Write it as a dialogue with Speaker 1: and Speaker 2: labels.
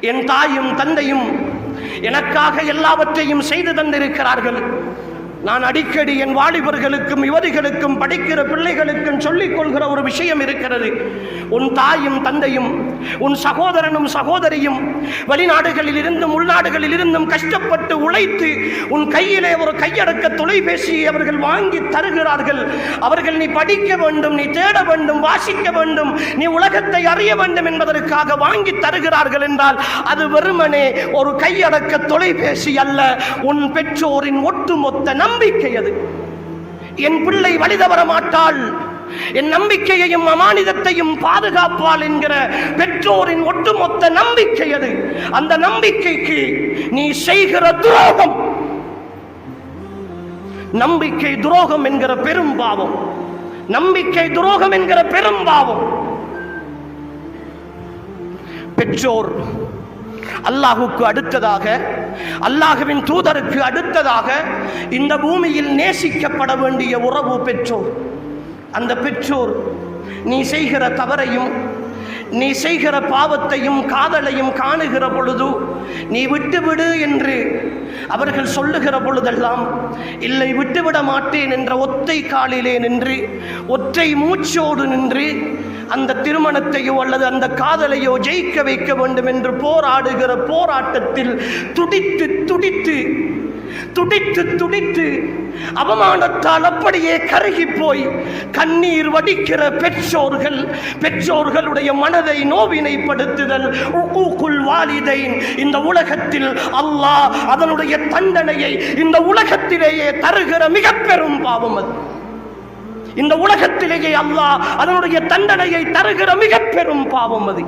Speaker 1: என் தாயும் தந்தையும் எனக்காக எல்லாவற்றையும் செய்து தந்திருக்கிறார்கள். நான் அடிக்கடி என் வாலிபர்களுக்கும் யுவதிகளுக்கும் படிக்கிற பிள்ளைகளுக்கும் சொல்லிக் கொள்கிற ஒரு விஷயம் இருக்கிறது. உன் தாயும் தந்தையும் உன் சகோதரனும் சகோதரியும் வெளிநாடுகளில் இருந்தும் உள்நாடுகளில் இருந்தும் கஷ்டப்பட்டு உழைத்து உன் கையிலே ஒரு கையடக்க தொலைபேசியை அவர்கள் வாங்கி தருகிறார்கள். அவர்கள் நீ படிக்க வேண்டும் நீ தேட வேண்டும் வாசிக்க வேண்டும் நீ உலகத்தை அறிய வேண்டும் என்பதற்காக வாங்கி தருகிறார்கள் என்றால் அது வெறுமனே ஒரு கையடக்க தொலைபேசி அல்ல. உன் பெற்றோரின் ஒட்டுமொத்த நம் நம்பிக்கை அது. என் பிள்ளை வழி தவற மாட்டாள் என் நம்பிக்கையையும் அமானிதத்தையும் பாதுகாப்பாள் என்கிற பெற்றோரின் ஒட்டுமொத்த நம்பிக்கை அது. அந்த நம்பிக்கைக்கு நீ செய்கிற துரோகம். நம்பிக்கை துரோகம் என்கிற பெரும் பாவம். நம்பிக்கை துரோகம் என்கிற பெரும் பாவம். பெற்றோர் அல்லாஹுக்கு அடுத்ததாக அல்லாஹுவின் தூதருக்கு அடுத்ததாக இந்த பூமியில் நேசிக்கப்பட வேண்டிய உறவு பெற்றோர். அந்த பெற்றோர் நீ செய்கிற தவறையும் நீ செய்கிற பாவத்தையும் காதலையும் காணுகிற பொழுது நீ விட்டுவிடு என்று அவர்கள் சொல்லுகிற பொழுதெல்லாம் இல்லை விட்டுவிட மாட்டேன் என்ற ஒத்தை காலிலே நின்று ஒற்றை மூச்சோடு நின்று அந்த திருமணத்தையோ அல்லது அந்த காதலையோ ஜெயிக்க வைக்க வேண்டும் என்று போராடுகிற போராட்டத்தில் துடித்து துடித்து துடித்து துடித்து அவமானத்தால் அப்படியே கருகி போய் கண்ணீர் வடிக்கிற பெற்றோர்கள் பெற்றோர்களுடைய மனதை நோவினைப்படுத்துதல் உக்கூக்குள் வாலிதைன். இந்த உலகத்தில் அல்லாஹ் அதனுடைய தண்டனையை இந்த உலகத்திலேயே தருகிற மிக பெரும் பாவம் அது. இந்த உலகத்திலேயே அல்லாஹ் அதனுடைய தண்டனையை தருகிற மிக பெரும் பாவம் அது.